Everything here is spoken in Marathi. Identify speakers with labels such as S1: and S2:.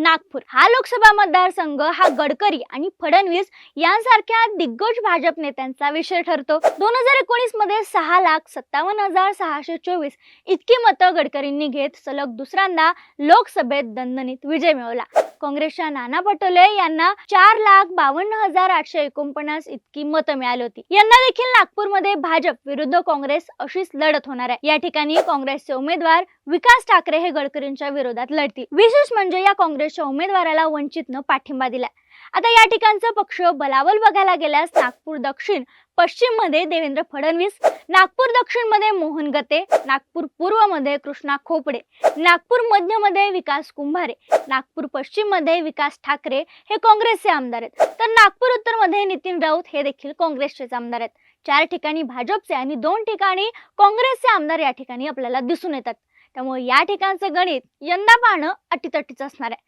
S1: नागपूर. हा लोकसभा मतदारसंघ हा गडकरी आणि फडणवीस यांसारख्या दिग्गज भाजप नेत्यांचा विषय ठरतो. दोन हजार एकोणीसमध्ये सहा लाख सत्तावन्न हजार सहाशे चोवीस इतकी मतं गडकरींनी घेत सलग दुसऱ्यांदा लोकसभेत दणदणीत विजय मिळवला. काँग्रेसच्या नाना पटोले यांना चार लाख बावन्न हजार आठशे एकोणपन्नास इतकी मतं मिळाली होती. यांना देखील नागपूरमध्ये भाजप विरुद्ध काँग्रेस अशीच लढत होणार आहे. या ठिकाणी काँग्रेसचे उमेदवार विकास ठाकरे हे गडकरींच्या विरोधात लढतील. विशेष म्हणजे या काँग्रेसच्या उमेदवाराला वंचितनं पाठिंबा दिला आता या ठिकाणचा पक्ष बलाबल बघायला गेल्यास नागपूर दक्षिण पश्चिममध्ये देवेंद्र फडणवीस नागपूर दक्षिणमध्ये मोहन गते नागपूर पूर्वमध्ये कृष्णा खोपडे नागपूर मध्यमध्ये विकास कुंभारे नागपूर पश्चिममध्ये विकास ठाकरे हे काँग्रेसचे आमदार आहेत. तर नागपूर उत्तरमध्ये नितीन राऊत हे देखील काँग्रेसचेच आमदार आहेत. चार ठिकाणी भाजपचे आणि दोन ठिकाणी काँग्रेसचे आमदार या ठिकाणी आपल्याला दिसून येतात. त्यामुळे या ठिकाणचं गणित यंदा पाहणं अटीतटीचं असणार आहे.